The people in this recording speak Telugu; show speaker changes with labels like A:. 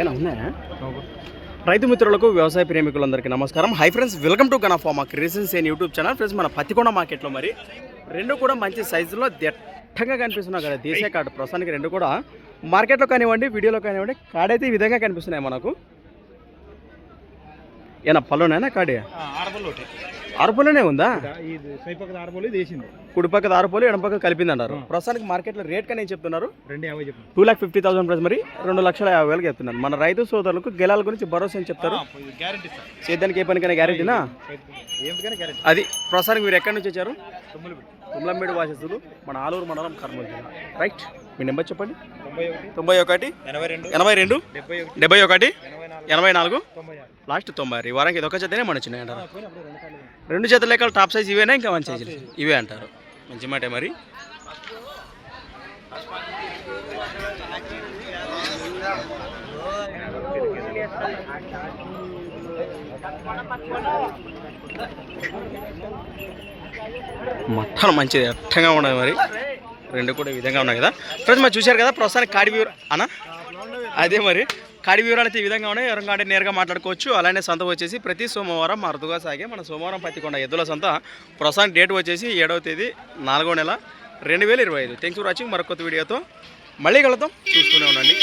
A: ఏనా ఉన్నాయా? రైతు మిత్రులకు వ్యవసాయ ప్రేమికులందరికీ నమస్కారం. Hi friends welcome to Gana farmer creations and YouTube channel friends మన పత్తికొండ మార్కెట్లో మరి రెండు కూడా మంచి సైజులో దట్టంగా కనిపిస్తున్నాయి కదా దేశీయ కార్డు ప్రస్తుతానికి రెండు కూడా మార్కెట్లో కానివ్వండి వీడియోలో కానివ్వండి కాడైతే ఈ విధంగా కనిపిస్తున్నాయి మనకు. ఏనా పళ్ళునేనా కాడి? అరపులోనే ఉందా? కుడిపక్క దారపోలు ఎడమపక్క కలిపింది అంటారు ప్రస్తుతానికి మార్కెట్లో రేట్ కానీ చెప్తున్నారు?
B: రెండు యాభై
A: two lakh fifty thousand price మరి రెండు లక్షల యాభై వేలకు చెప్తున్నాను మన రైతు సోదరులకు గెలాల గురించి భరోసా ఏం చెప్తారు? సేద్యానికి ఏ పనికైనా గ్యారెంటీనా అది ప్రస్తుతానికి మీరు ఎక్కడి నుంచి వచ్చారు?
B: తొమ్మిది
A: తుమ్లంబేడు వాసస్తులు మన ఆలూరు మండలం కర్నూలు జిల్లా. రైట్ మీ నెంబర్ చెప్పండి.
B: తొంభై ఒకటి. ఎనభై రెండు. డెబ్బై ఒకటి. ఎనభై నాలుగు.
A: లాస్ట్ తొంభై ఈ వారానికి ఇది ఒక చేతనే మన చిన్న అంటారు.
B: రెండు
A: చేతుల లెక్కలు టాప్ సైజ్ ఇవేనా ఇంకా మంచి సైజులు ఇవే అంటారు. మంచి మాట మరి. మొత్తం మంచిది అట్టంగా ఉన్నది మరి. రెండు కూడా ఈ విధంగా ఉన్నాయి కదా. ఫ్రెండ్స్ మరి చూశారు కదా ప్రస్తుతానికి కాడిపి అనా అన్న? అదే మరి. కాడి వివరాలు అయితే ఈ విధంగా ఉన్నాయి. ఎవరు నేరుగా మాట్లాడుకోవచ్చు. అలానే సంత వచ్చేసి ప్రతి సోమవారం అరుదుగా సాగే మన సోమవారం పత్తికొండ ఎద్దుల సంత. ప్రస్తుతానికి డేట్ వచ్చేసి ఏడవ తేదీ నాలుగో నెల రెండు వేల ఇరవై ఐదు. థ్యాంక్స్ ఫర్ వాచింగ్ మరొక వీడియోతో మళ్ళీ కలుద్దాం. చూస్తూనే ఉండండి.